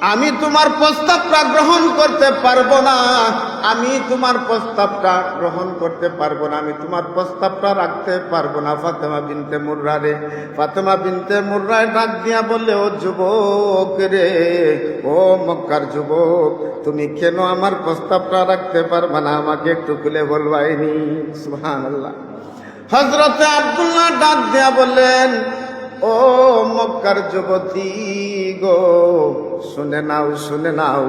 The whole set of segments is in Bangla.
আমি তোমার প্রস্তাবটা গ্রহণ করতে পারব না। আমি তোমার প্রস্তাবটা গ্রহণ করতে পারব না। আমি তোমার প্রস্তাবটা রাখতে পারব না। ফাতেমা বিনতে মুর্রা রে, ফাতেমা বিনতে মুর্রায় ডাক দিয়া বললে, ও যুবক রে, ও মক্কার যুবক, তুমি কেন আমার প্রস্তাবটা রাখতে পারবে না? আমাকে একটু খুলে বলবাইনি। সুহান আল্লাহ হজরতে আব্দুল্লাহ ডাক দিয়া বললেন, ও মক্কার যুবতী গো শুনে নাও শুনে নাও।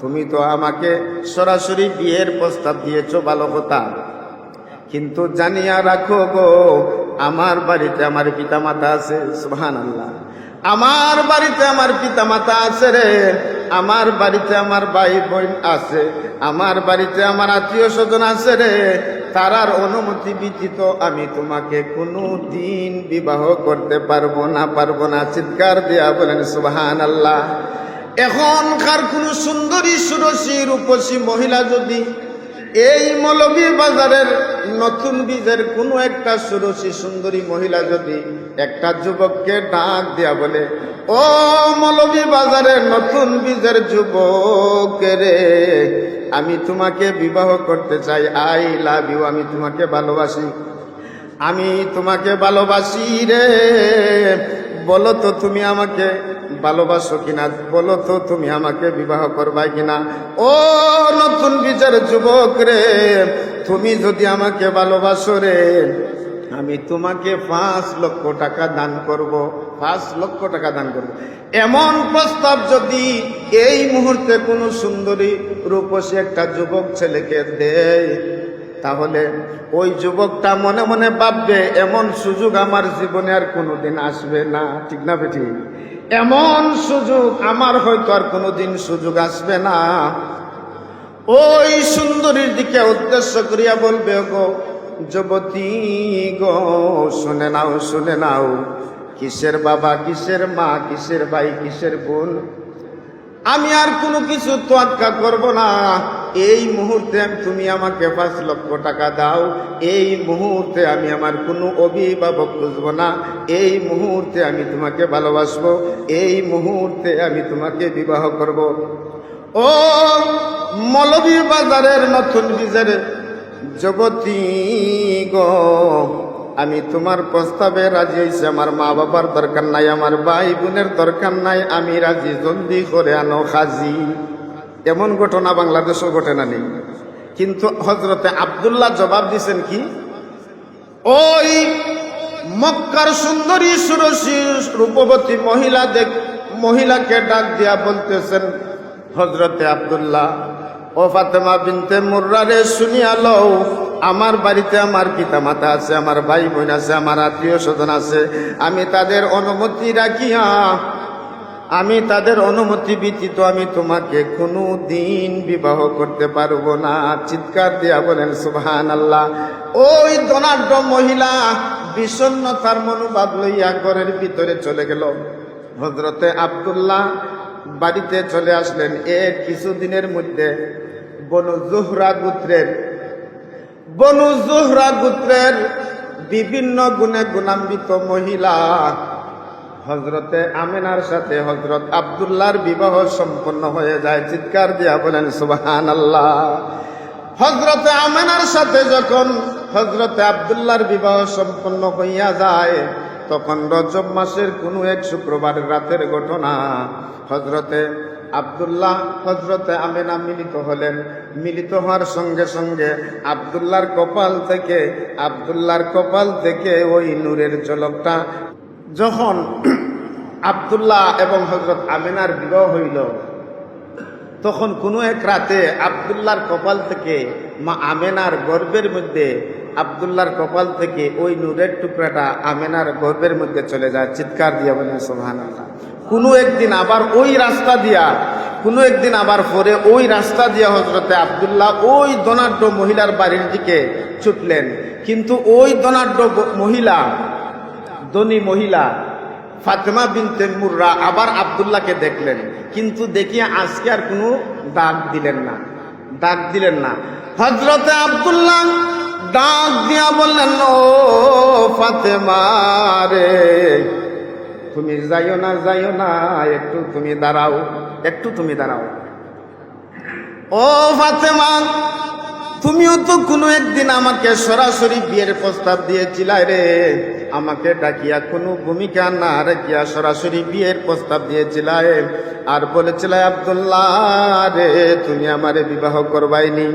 তুমি তো আমাকে সরাসরি বিয়ের প্রস্তাব দিয়েছ, ভালো কথা। কিন্তু জানিয়া রাখো গো, আমার বাড়িতে আমার পিতা মাতা আছে সুহান আল্লাহ আমার বাড়িতে আমার পিতা মাতা আছে রে। আমার বাড়িতে আমার ভাই বোন আছে। আমার বাড়িতে আমার আত্মীয় স্বজন আছে রে। তারার অনুমতি ব্যতীত আমি তোমাকে কোনো দিন বিবাহ করতে পারব না পারব না। চিৎকার দেয়া বলেন সুবাহান আল্লাহ এখনকার কোন সুন্দরী, সুরসী, রূপসী মহিলা যদি এই মৌলভী বাজারের নতুন বীজের কোনো একটা সুরসী সুন্দরী মহিলা যদি একটা যুবককে ডাক দেয়া বলে, ও মৌলভী বাজারের নতুন বীজের যুবক রে, আমি তোমাকে বিবাহ করতে চাই, আই লাভ ইউ, আমি তোমাকে ভালোবাসি। আমি তোমাকে ভালোবাসি রে। বলো তো তুমি আমাকে ভালোবাসো কিনা? বলো তো তুমি আমাকে বিবাহ করবা কিনা? ও নতুন বিচার যুবক রে, তুমি যদি আমাকে ভালোবাসো রে, আমি তোমাকে পাঁচ লক্ষ টাকা দান করব, পাঁচ লক্ষ টাকা দান করব। এমন প্রস্তাব যদি এই মুহূর্তে কোনো সুন্দরী রূপসী একটা যুবক ছেলেকে দেয় তাহলে ওই যুবকটা মনে মনে ভাববে, এমন সুযোগ আমার জীবনে আর কোনোদিন আসবে না। ঠিক না বেঠি এমন সুযোগ আমার হয়তো আর কোনোদিন সুযোগ আসবে না। ওই সুন্দরীর দিকে উদ্দেশ্য করিয়া বলবে গো যুবতী গো, শুনে নাও শুনে নাও, কিসের বাবা, কিসের মা, কিসের ভাই, কিসের বোন? আমি আর কোনো কিছু তোয়াক্কা করব না। এই মুহূর্তে তুমি আমাকে পাঁচ লক্ষ টাকা দাও। এই মুহূর্তে আমি আমার কোনো অভিভাবক খুঁজবো না। এই মুহূর্তে আমি তোমাকে ভালোবাসবো। এই মুহূর্তে আমি তোমাকে বিবাহ করব। ও মলবী বাজারের নতুন বীজের জগতী গো আমি তোমার প্রস্তাবে রাজি হয়েছি আমার মা বাবার দরকার নাই, আমার ভাই বোনের দরকার নাই। আমি রাজি জলদি করে আনো খাজি এমন ঘটনা বাংলাদেশও ঘটনা নেই। কিন্তু হজরতে আবদুল্লাহ জবাব দিছেন কি? ওই মক্কার সুন্দরী সুরসী রূপবতী মহিলা দেখ, মহিলাকে ডাক দিয়া বলতেছেন হজরতে আবদুল্লাহ, ও ফাতেমা বিনতে মুর্রারে শুনিয়া লও। আমার বাড়িতে আমার পিতা মাতা আছে, আমার ভাই বোন আছে, আমার আত্মীয় স্বজন আছে। আমি তাদের অনুমতি রাখিয়া, আমি তাদের অনুমতি ব্যতীত আমি তোমাকে কোনো দিন বিবাহ করতে পারব না। চিৎকার দিয়া বলেন সুবহান আল্লাহ ওই ধনাঢ্য মহিলা বিষণ্নতার মনোভাব লইয়া ঘরের ভিতরে চলে গেল। হজরতে আবদুল্লাহ বাড়িতে চলে আসলেন। এর কিছুদিনের মধ্যে বনু জোহরা গোত্রের বনু জোহরা গোত্রের বিভিন্ন গুণে গুণান্বিত মহিলা। হজরতে আমেনার সাথে হজরত আবদুল্লাহর বিবাহ সম্পন্ন হয়ে যায়। চিৎকার দিয়া বলেন সুবাহান আল্লাহ হজরতে আমেনার সাথে যখন হজরতে আবদুল্লাহর বিবাহ সম্পন্ন হইয়া যায়, তখন রজব মাসের কোনো এক শুক্রবার রাতের ঘটনা। হজরতে আবদুল্লাহ হজরতে আমেনা মিলিত হলেন। মিলিত হওয়ার সঙ্গে সঙ্গে আবদুল্লাহর কপাল থেকে, আবদুল্লাহর কপাল থেকে ওই নূরের ঝলকটা যখন আবদুল্লাহ এবং হজরত আমেনার বিবাহ হইল, তখন কোনো এক রাতে আবদুল্লাহর কপাল থেকে মা আমেনার গর্বের মধ্যে আবদুল্লাহর কপাল থেকে ওই নূরের টুকরাটা আমেনার গর্বের মধ্যে চলে যায়, চিৎকার দিয়া বলেন সোহান কোনো একদিন আবার ওই রাস্তা দিয়া, কোনো একদিন আবার পরে ওই রাস্তা দিয়া হজরতে আবদুল্লাহ ওই ধনাঢ্য মহিলার বাড়ির দিকে ছুটলেন। কিন্তু ওই ধনাঢ্য মহিলা, ধনী মহিলা, ফাতেমা বিনতে মুর্রা আবার আবদুল্লাহকে দেখলেন। কিন্তু দেখিয়ে আজকে আর কোনো ডাক দিলেন না, ডাক দিলেন না। হজরতে আবদুল্লাহ ডাক দিয়া বললেন, ও ফাতেমা রে, তুমি যাইও না যাইও না, একটু তুমি দাঁড়াও, একটু তুমি দাঁড়াও। ও ফাতেমা, তুমিও তো কোনো একদিন আমাকে সরাসরি বিয়ের প্রস্তাব দিয়েছিলা রে, আমাকে ডাকিয়া কোনো ভূমিকা না রাখিয়া সরাসরি বিয়ের প্রস্তাব দিয়েছিলা আর বলেছিলা, আব্দুল্লাহ রে, তুমি আমারে বিবাহ করবাইনি।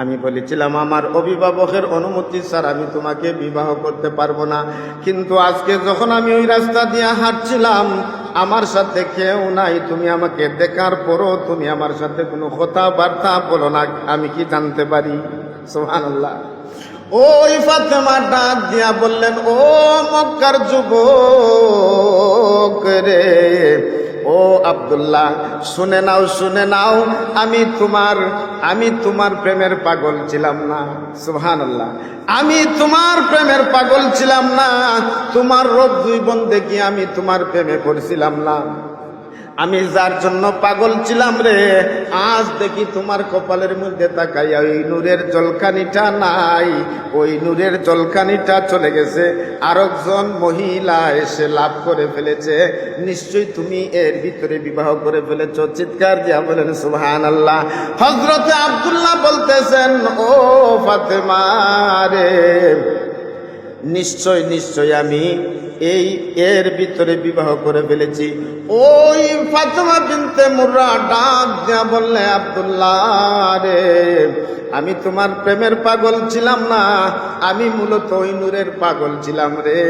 আমি বলেছিলাম, আমার অভিভাবকের অনুমতি স্যার আমি তোমাকে বিবাহ করতে পারব না। কিন্তু আজকে যখন আমি ওই রাস্তা দিয়ে হাঁটছিলাম, আমার সাথে কেউ নাই। তুমি আমাকে দেখার পরও তুমি আমার সাথে কোনো কথাবার্তা বলো না। আমি কি জানতে পারি? সোহান ওই ফাতেমা ডাক দিয়া বললেন, ও মক্কার যুবক রে ও আবদুল্লাহ, শুনে নাও শুনে নাও, আমি তোমার আমি তোমার প্রেমের পাগল ছিলাম না। সুহানুল্লাহ আমি তোমার প্রেমের পাগল ছিলাম না। তোমার রোগ দুই বোন দেখি আমি তোমার প্রেমে পড়ছিলাম না? আমি যার জন্য পাগল ছিলাম রে, আজ দেখি তোমার কপালের মধ্যে তাকাইয়া ওই নূরের জলকানিটা নাই। ওই নূরের জলকানিটা চলে গেছে। আরেকজন মহিলা এসে লাভ করে ফেলেছে। নিশ্চয়ই তুমি এর ভিতরে বিবাহ করে ফেলেছ। চিৎকার দিয়া বলেন সুহান আল্লাহ হজরতে আবদুল্লাহ বলতেছেন, ও ফাতেমা রে, নিশ্চয় নিশ্চয় আমি এই এর ভিতরে বিবাহ করে ফেলেছি। ওই ফাতেমা বিনতে মুর্রা ডাক দিয়া বললে, আব্দুল্লাহ রে, আমি তোমার প্রেমের পাগল ছিলাম না, আমি মূলত ওই নূরের পাগল ছিলাম রে।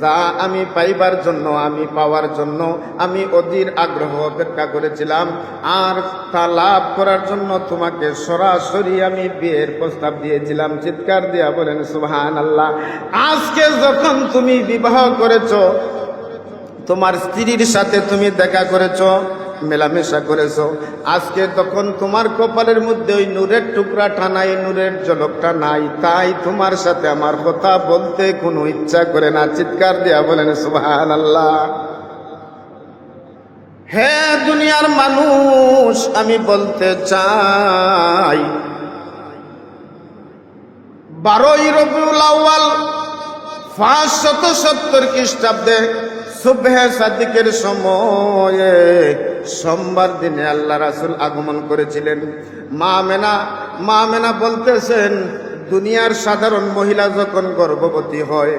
যা আমি পাইবার জন্য, আমি পাওয়ার জন্য, আমি অধীর আগ্রহ অপেক্ষা করেছিলাম। আর তা লাভ করার জন্য তোমাকে সরাসরি আমি বিয়ের প্রস্তাব দিয়েছিলাম। চিৎকার দিয়া বলেন সুবহান আল্লাহ আজকে যখন তুমি বিবাহ করেছ, তোমার স্ত্রীর সাথে তুমি দেখা করেছ, মেলামেশা করেছ। আজকে তখন তোমার কপালের মধ্যে ওই নূরের টুকরাটা নাই নূরের জলকটা নাই। তাই তোমার সাথে আমার কথা বলতে কোনো ইচ্ছা করে না। চিৎকার দেয়া বলেন সুবহান আল্লাহ হে দুনিয়ার মানুষ, আমি বলতে চাই, বারোই রবিউল আউয়াল পাঁচশত সত্তর খ্রিস্টাব্দে সুবহে সাদিকের সময়ে সোমবার দিনে আল্লাহ রাসুল আগমন করেছিলেন। মা মেনা মা মেনা বলতেছেন, দুনিয়ার সাধারণ মহিলা যখন গর্ভবতী হয়,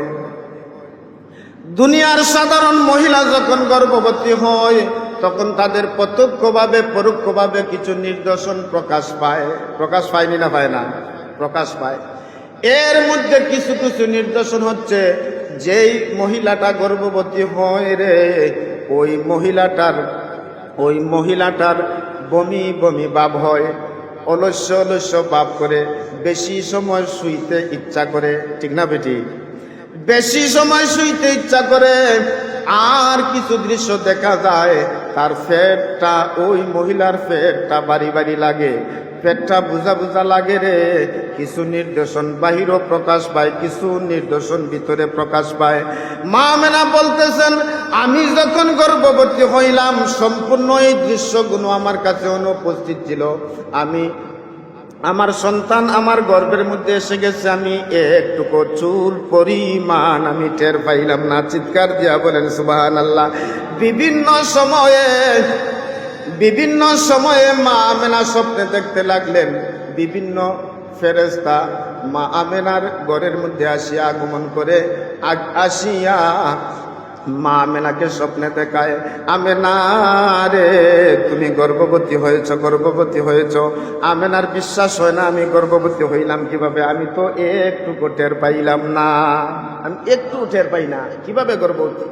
দুনিয়ার সাধারণ মহিলা যখন গর্ভবতী হয়, তখন তাদের প্রত্যক্ষভাবে, পরোক্ষভাবে কিছু নিদর্শন প্রকাশ পায়। প্রকাশ পায়নি না পায় না? প্রকাশ পায়। এর মধ্যে কিছু কিছু নির্দেশন হচ্ছে, যেই মহিলাটা গর্ভবতী হয় রে, ওই মহিলাটার ওই মহিলাটার বমি বমি ভাব হয়, অলস্য অলস্য ভাব করে, বেশি সময় শুইতে ইচ্ছা করে, ঠিক না বেটি? বেশি সময় শুইতে ইচ্ছা করে, আর কিছু দৃশ্য দেখা যায় তার ফেটটা ওই মহিলার ফেটটা বাড়ি বাড়ি লাগে। পেটটা বুঝা বুঝা লাগে রে। কিছু নির্দেশন বাহিরও প্রকাশ পায়, কিছু নির্দেশন ভিতরে প্রকাশ পায়। মা মেনা বলতেছেন, আমি যখন গর্ভবতী হইলাম, সম্পূর্ণ এই দৃশ্যগুলো আমার কাছে অনুপস্থিত ছিল। আমি, আমার সন্তান আমার গর্ভের মধ্যে এসে গেছে, আমি একটুকু চুল পরিমাণ আমি টের পাইলাম না। চিৎকার দিয়া বলেন সুবাহান আল্লাহ বিভিন্ন সময়ে বিভিন্ন সময়ে মা আমেনা স্বপ্নে দেখতে লাগলেন। বিভিন্ন ফেরেস্তা মা আমেনার ঘরের মধ্যে আসিয়া আগমন করে আসিয়া মা আমেনাকে স্বপ্নে দেখায়, আমেনা রে, তুমি গর্ভবতী হয়েছ গর্ভবতী হয়েছ। আমেনার বিশ্বাস হয় না, আমি গর্ভবতী হইলাম কীভাবে? আমি তো একটু টের পাইলাম না। আমি একটু টের পাই না, কীভাবে গর্ভবতী?